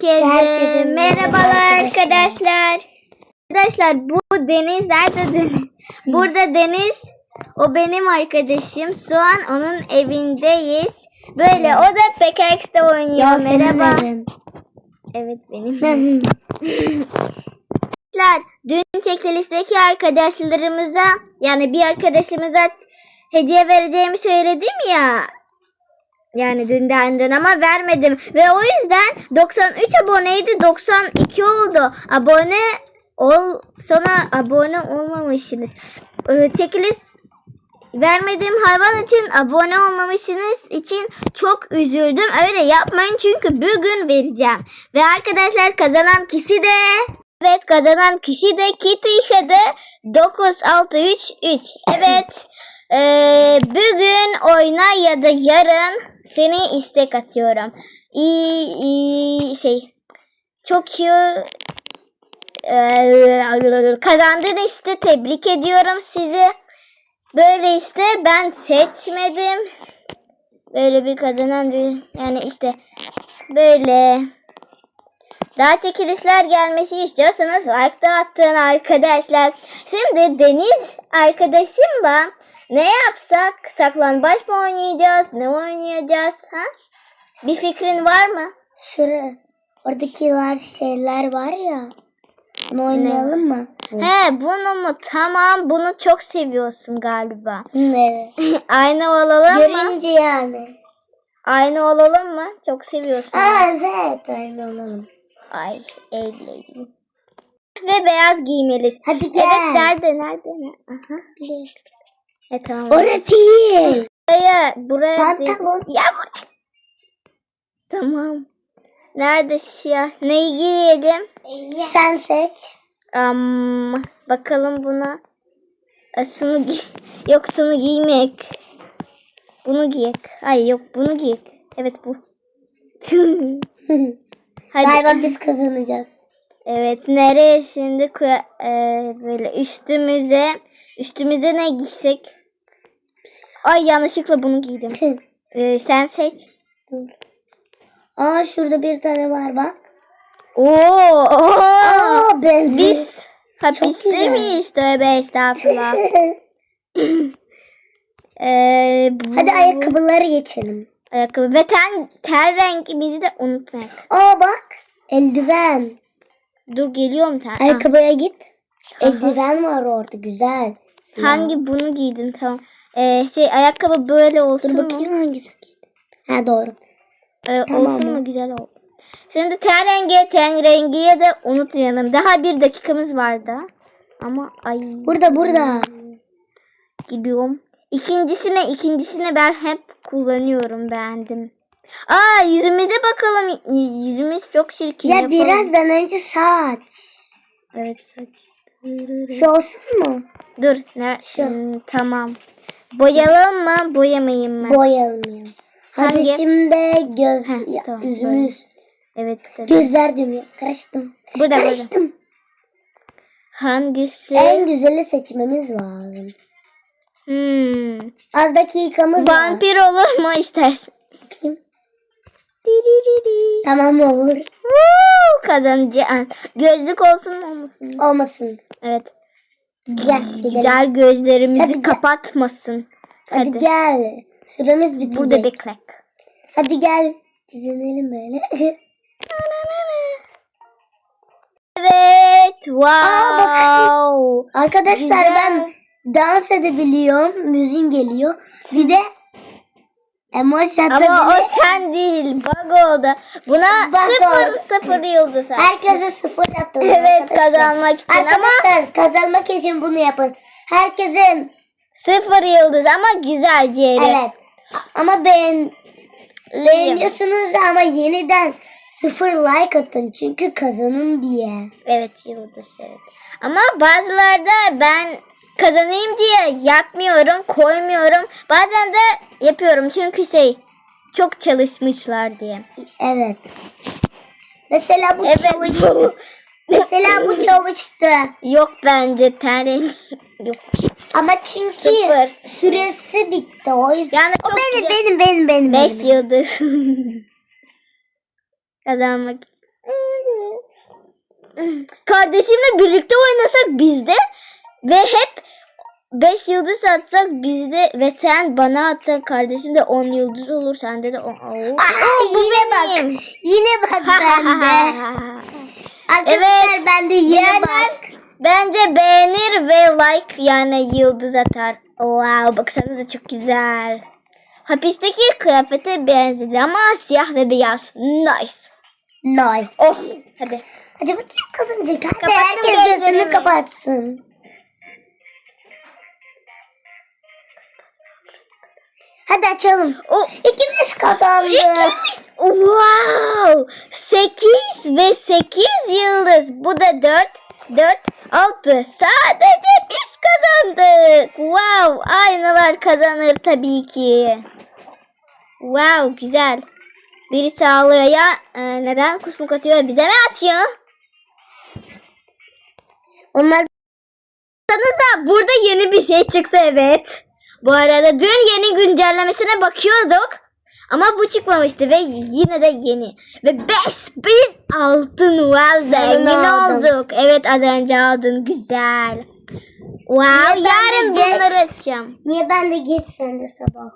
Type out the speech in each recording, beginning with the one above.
Herkese, Herkese merhaba merhabalar arkadaşlar. arkadaşlar. Arkadaşlar bu Deniz nerede Deniz? Burada Deniz o benim arkadaşım. Soğan onun evindeyiz. Böyle o da PKX'de oynuyor. Merhaba. Evet benim. Arkadaşlar dün çekilişteki arkadaşlarımıza yani bir arkadaşımıza hediye vereceğimi söyledim ya. Yani dünden dün ama vermedim. Ve o yüzden 93 aboneydi 92 oldu. Abone ol sonra abone olmamışsınız. Ee, çekiliş vermediğim hayvan için abone olmamışsınız için çok üzüldüm. Öyle yapmayın çünkü bugün vereceğim. Ve arkadaşlar kazanan kişi de Evet kazanan kişi de Kitty de 9633. Evet. Ee, bugün oyna ya da yarın seni istek atıyorum. İyi, iyi şey. Çok iyi ee, kazandın işte tebrik ediyorum sizi. Böyle işte ben seçmedim. Böyle bir kazanan bir yani işte böyle daha çekilişler gelmesi istiyorsanız like da atın arkadaşlar. Şimdi Deniz arkadaşımla ne yapsak? Saklambaç mı oynayacağız? Ne oynayacağız? Ha? Bir fikrin var mı? Şurada oradaki var şeyler var ya. Onu oynayalım mı? He bunu mu? Tamam bunu çok seviyorsun galiba. Evet. Aynı olalım mı? Görünce yani. Aynı olalım mı? Çok seviyorsun. Aa evet öyle olalım. Ay eğlenelim. Ve beyaz giymeliyiz. Hadi gel. Evet nerede nerede? Aha. E tamam. Orası değil. Buraya, buraya. Pantolon. Ya buraya. Tamam. Nerede siyah? Neyi giyelim? Sen seç. Am, bakalım buna. E, şunu giy. Yok şunu giymek. Bunu giyek. Ay yok bunu giyek. Evet bu. Hadi. Galiba biz kazanacağız. Evet nereye şimdi e, böyle üstümüze üstümüze ne giysek? Ay yanlışlıkla bunu giydim. E, sen seç. Dur. Aa şurada bir tane var bak. Oo, oo. Aa benziyor. Biz hapiste miyiz? Tövbe estağfurullah. Ee, bu- Hadi ayakkabıları geçelim. Ayakkabı. Ve ten, ten rengimizi de unutmayın. Aa bak. Eldiven. Dur geliyorum ten. Ayakkabıya git. Aha. Eldiven var orada güzel. Hangi bunu giydin tamam. Ee, şey ayakkabı böyle olsun Dur mu? bakayım hangisi. Ha doğru. Ee, Tamam olsun mı? güzel oldu. Şimdi ten rengi ten rengiye de unutmayalım. Daha bir dakikamız vardı. Ama ay. Burada burada. gidiyorum. İkincisine ikincisine ben hep kullanıyorum beğendim. Aa yüzümüze bakalım. Yüzümüz çok çirkin. Ya yapalım. birazdan önce saç. Evet saç. Şu olsun mu? Dur. Ne? Şu. Hmm, tamam. Boyayalım mı? Boyamayayım mı? Boyayalım ya. Hadi Hangi? şimdi göz, Heh, ya, tamam, yüzümüz, evet. tabii. gözler dönüyor. Karıştım. Burada burada. Karıştım. Hangisi? En güzeli seçmemiz lazım. Hmm. Az dakikamız var. Vampir olur mu istersin? Bakayım. Diriri. Tamam olur. Woo, Kazanacağım. Gözlük olsun mu olmasın? Olmasın. Evet. Gel gidelim. Güzel gözlerimizi Hadi gel. kapatmasın. Hadi, Hadi. gel. Süremiz bitecek. Burada beklek. Hadi gel. Dizinelim böyle. Evet. Wow. Aa, Arkadaşlar Güzel. ben dans edebiliyorum. Müziğim geliyor. Bir de Ama atabiliyorum. o sen değil. Bug oldu. Buna Bug sıfır oldu. sıfır yıldız. at. Herkese sıfır atın. Evet arkadaşlar. kazanmak için ama Arkadaşlar kazanmak için bunu yapın. Herkesin sıfır yıldız ama güzel ciğeri. evet. Ama beğen beğeniyorsunuz ama yeniden sıfır like atın. Çünkü kazanın diye. Evet yıldız evet. Ama bazılarda ben kazanayım diye yapmıyorum, koymuyorum. Bazen de yapıyorum çünkü şey çok çalışmışlar diye. Evet. Mesela bu Evet. çalıştı. Mesela bu çalıştı. Yok bence tane yok. Ama çünkü Sıfır. süresi bitti o yüzden. Yani o benim, benim benim benim benim. yıldız. Kazanmak. kardeşimle birlikte oynasak bizde ve hep 5 yıldız atsak bizde ve sen bana atsan kardeşim de 10 yıldız olur sende de 10. Oo, yine bak. benim. Yine bak bende. Arkadaşlar Evet. bende yine Diğerler bak. Bence beğenir ve like yani yıldız atar. Wow baksanıza çok güzel. Hapisteki kıyafete benziyor ama siyah ve beyaz. Nice. Nice. Oh hadi. Acaba kim kazanacak? Hadi herkes gözlerimi. gözünü kapatsın. Hadi açalım. Oh. İkimiz kazandık. Wow! 8 ve 8 yıldız. Bu da 4, 4, 6. Sadece biz kazandık. Wow! Aynalar kazanır tabii ki. Wow! Güzel. Birisi ağlıyor ya. e, neden kusmuk atıyor? Bize mi atıyor? Onlar Baksanıza burada yeni bir şey çıktı evet. Bu arada dün yeni güncellemesine bakıyorduk. Ama bu çıkmamıştı ve yine de yeni. Ve 5000 altın wow zengin aldım. olduk. Evet az önce aldın güzel. Wow Niye yarın bunları açacağım. niye ben de geç sen de sabah?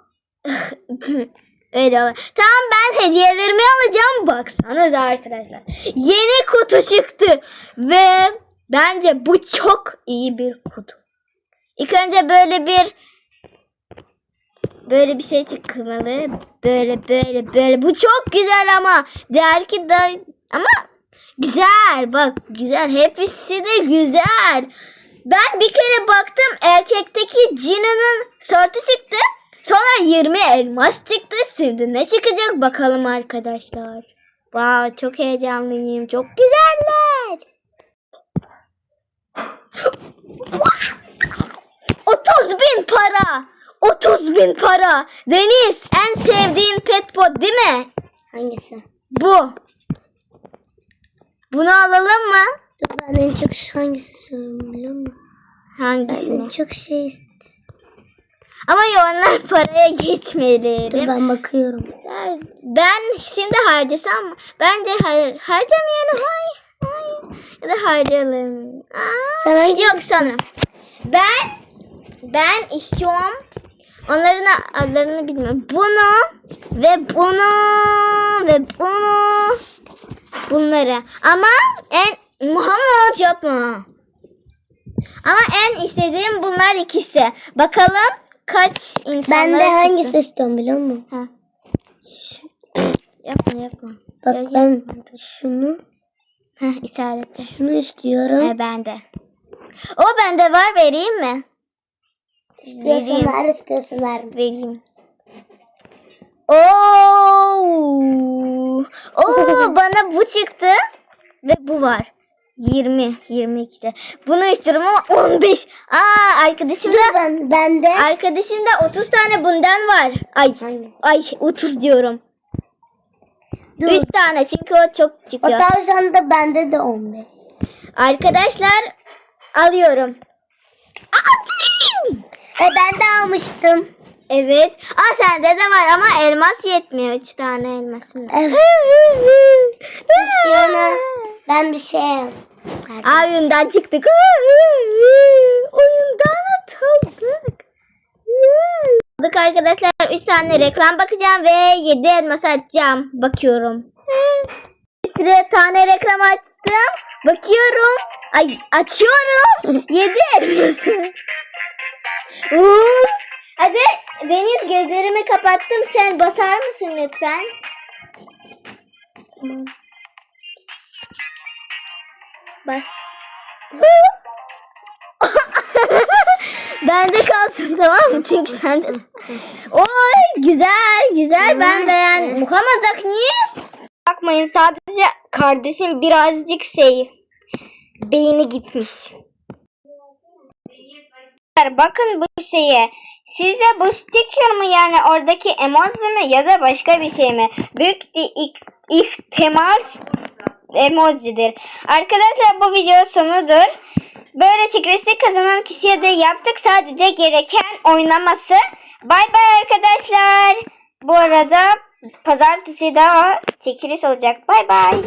Öyle olur. Tamam ben hediyelerimi alacağım. Baksanıza arkadaşlar. Yeni kutu çıktı. Ve bence bu çok iyi bir kutu. İlk önce böyle bir böyle bir şey çıkmalı. Böyle böyle böyle. Bu çok güzel ama der ki da ama güzel. Bak güzel. Hepsi de güzel. Ben bir kere baktım erkekteki Cina'nın sortu çıktı. Sonra 20 elmas çıktı. Şimdi ne çıkacak bakalım arkadaşlar. Wow çok heyecanlıyım. Çok güzeller. 30 bin para. 30 bin para. Deniz en sevdiğin pet pot değil mi? Hangisi? Bu. Bunu alalım mı? Dur ben en çok hangisi seviyorum biliyor musun? Ben Hangisini? en çok şey ist- Ama onlar paraya Dur geçmeleri. ben bakıyorum. Ben şimdi harcasam? Bence har harcamayalım. Hayır. Hayır. Ya da harcayalım. Aa, Sen hangi yok sana. Ben ben istiyorum. Onların adlarını bilmiyorum. Bunu ve bunu ve bunu bunları. Ama en Muhammed yapma. Ama en istediğim bunlar ikisi. Bakalım kaç insanlara Ben de çıktı. hangisi istiyorum biliyor musun? Ha. Yapma yapma. Bak Ya, ben şunu Heh, işaretle. şunu istiyorum. He bende. O bende var vereyim mi? İstiyorsan ver istiyorsan ver. Vereyim. Oo! Oo bana bu çıktı ve bu var. 20 22 de. Bunu istiyorum ama 15. Aa arkadaşımda Dur ben bende. arkadaşımda 30 tane bundan var. Ay Hangisi? ay 30 diyorum. Dur. 3 tane çünkü o çok O çıkıyor. tavşanda bende de 15. Arkadaşlar alıyorum. Aldım. E ben de almıştım. Evet. Aa sende de var ama elmas yetmiyor. Üç tane elmasın. Evet. Yana ben bir şey Aa, oyundan çıktık. Oyundan atıldık. Aldık arkadaşlar. Üç tane reklam bakacağım ve yedi elmas açacağım. Bakıyorum. Bir tane reklam açtım. Bakıyorum. Ay açıyorum. yedi elması. Oo. Hadi Deniz gözlerimi kapattım. Sen basar mısın lütfen? Tamam. Bas. Bende kalsın tamam mı? Çünkü sen Oy güzel güzel ben beğendim. Muhammed niye? Bakmayın sadece kardeşim birazcık şey beyni gitmiş. Bakın bu şeye. Sizde bu sticker mı yani oradaki emoji mi ya da başka bir şey mi? Büyük ihtimal emojidir. Arkadaşlar bu video sonudur. Böyle çekilişte kazanan kişiye de yaptık. Sadece gereken oynaması. Bay bay arkadaşlar. Bu arada pazartesi daha çekiliş olacak. Bay bay.